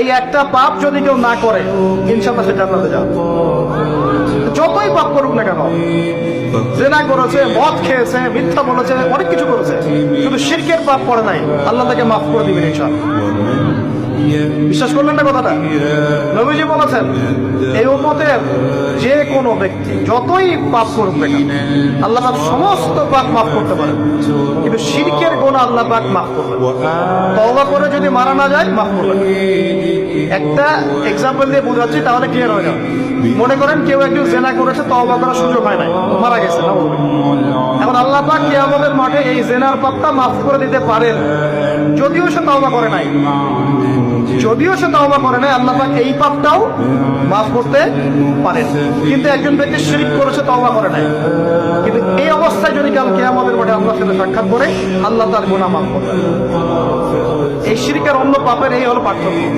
এই একটা পাপ যদি কেউ না করে ইনশাল্লাহ সে জান্নাতে যাবে যতই পাপ করুক না কেন, জেনা করেছে, মদ খেয়েছে, মিথ্যা বলেছে, অনেক কিছু করেছে কিন্তু শিরকের পাপ করে নাই, আল্লাহ তাকে মাফ করে দিবেন ইনশাল্লাহ বিশ্বাস করলেন না কথাটা? নবীজি বলেছেন, এই উম্মতের যে কোনো ব্যক্তি যতই পাপ করুক না আল্লাহ সমস্ত পাপ মাফ করতে পারেন। কিন্তু শিরকের গুণ আল্লাহ পাক মাফ করবেন। তওবা করে যদি মারা না যায়, মাফ করবেন। একটা এক্সাম্পল দিয়ে বোঝাচ্ছি, তাহলে ক্লিয়ার হয়ে যাবে মনে করেন কেউ একজন জেনা করেছে, তওবা করার সুযোগ হয় নাই, মারা গেছে, না এখন আল্লাহ পাক কিয়ামতের মাঠে এই জেনার পাপটা মাফ করে দিতে পারেন। যদিও সে তওবা করে নাই। যদিও সে তওবা করে নাই, আল্লাহ পাক এই পাপটাও মাফ করতে পারেন। কিন্তু একজন ব্যক্তি শিরিক করেছে তওবা করে নাই। কিন্তু এই অবস্থায় যদি কাল কিয়ামতের মাঠে আল্লাহর সাথে সাক্ষাৎ করে, আল্লাহ তার গুনাহ মাফ করবেন। এই শিরিকের অন্য পাপের এই হলো পার্থক্য।